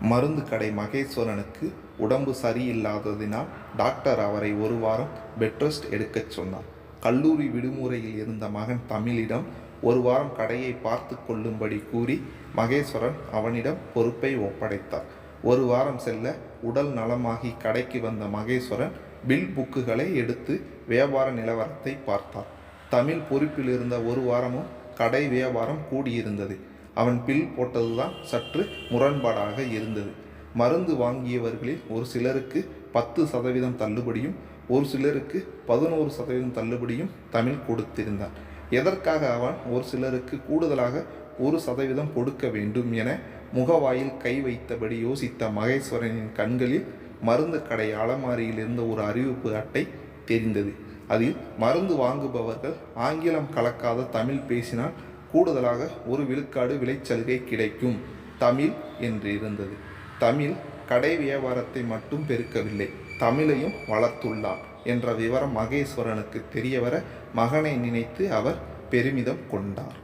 மருந்து கடை மகேஸ்வரனுக்கு உடம்பு சரியில்லாததினால் டாக்டர் அவரை ஒரு வாரம் பெட் ரெஸ்ட் எடுக்கச் சொன்னார். கல்லூரி விடுமுறையில் இருந்த மகன் தமிழிடம் ஒரு வாரம் கடையை பார்த்து கொள்ளும்படி கூறி மகேஸ்வரன் அவனிடம் பொறுப்பை ஒப்படைத்தார். ஒரு வாரம் செல்ல உடல் நலமாகி கடைக்கு வந்த மகேஸ்வரன் பில் புக்குகளை எடுத்து வியாபார நிலவரத்தை பார்த்தார். தமிழ் பொறுப்பில் இருந்த ஒரு வாரமும் கடை வியாபாரம் கூடியிருந்தது. அவன் பில் போட்டதுதான் சற்று முரண்பாடாக இருந்தது. மருந்து வாங்கியவர்களில் ஒரு சிலருக்கு பத்து சதவீதம் தள்ளுபடியும் ஒரு சிலருக்கு பதினோரு சதவீதம் தள்ளுபடியும் தமிழ் கொடுத்திருந்தான். எதற்காக அவன் ஒரு சிலருக்கு கூடுதலாக ஒரு சதவீதம் கொடுக்க வேண்டும் என முகவாயில் கை வைத்தபடி யோசித்த மகேஸ்வரனின் கண்களில் மருந்து கடை அலமாரியில் இருந்த ஒரு அறிவிப்பு அட்டை தெரிந்தது. அதில் மருந்து வாங்குபவர்கள் ஆங்கிலம் கலக்காத தமிழ் பேசினால் கூடுதலாக ஒரு விழுக்காடு விலைச்சலுகை கிடைக்கும். தமிழ் என்று இருந்தது. தமிழ் கடை வியாபாரத்தை மட்டும் பெருக்கவில்லை தமிழையும் வளர்த்துள்ளான் என்ற விவரம் மகேஸ்வரனுக்கு தெரியவர மகனை நினைத்து அவர் பெருமிதம் கொண்டார்.